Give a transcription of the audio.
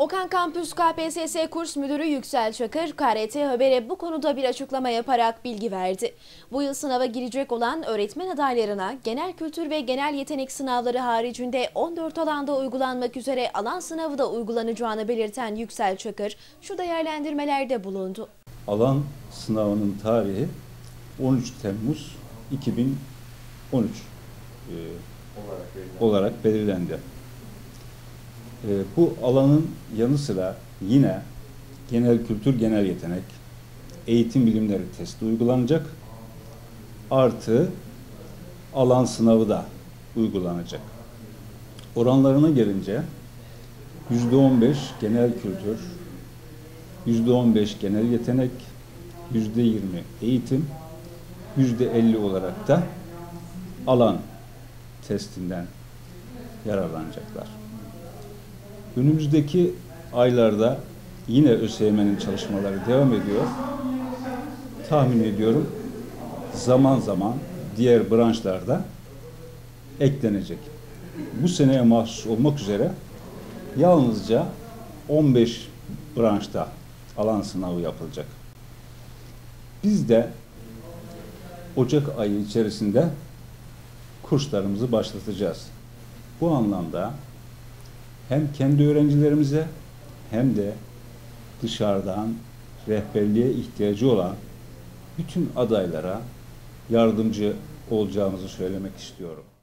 Okan Kampüs KPSS Kurs Müdürü Yüksel Çakır, KRT Haber'e bu konuda bir açıklama yaparak bilgi verdi. Bu yıl sınava girecek olan öğretmen adaylarına genel kültür ve genel yetenek sınavları haricinde 14 alanda uygulanmak üzere alan sınavı da uygulanacağını belirten Yüksel Çakır, şu değerlendirmelerde bulundu. Alan sınavının tarihi 13 Temmuz 2013 e, olarak belirlendi. E, bu alanın yanı sıra yine genel kültür, genel yetenek, eğitim bilimleri testi uygulanacak. Artı alan sınavı da uygulanacak. Oranlarına gelince yüzde on beş genel kültür, yüzde on beş genel yetenek, yüzde yirmi eğitim, yüzde elli olarak da alan testinden yararlanacaklar. Önümüzdeki aylarda yine ÖSYM'nin çalışmaları devam ediyor. Tahmin ediyorum zaman zaman diğer branşlarda eklenecek. Bu seneye mahsus olmak üzere yalnızca 15 branşta alan sınavı yapılacak. Biz de Ocak ayı içerisinde kurslarımızı başlatacağız. Bu anlamda hem kendi öğrencilerimize hem de dışarıdan rehberliğe ihtiyacı olan bütün adaylara yardımcı olacağımızı söylemek istiyorum.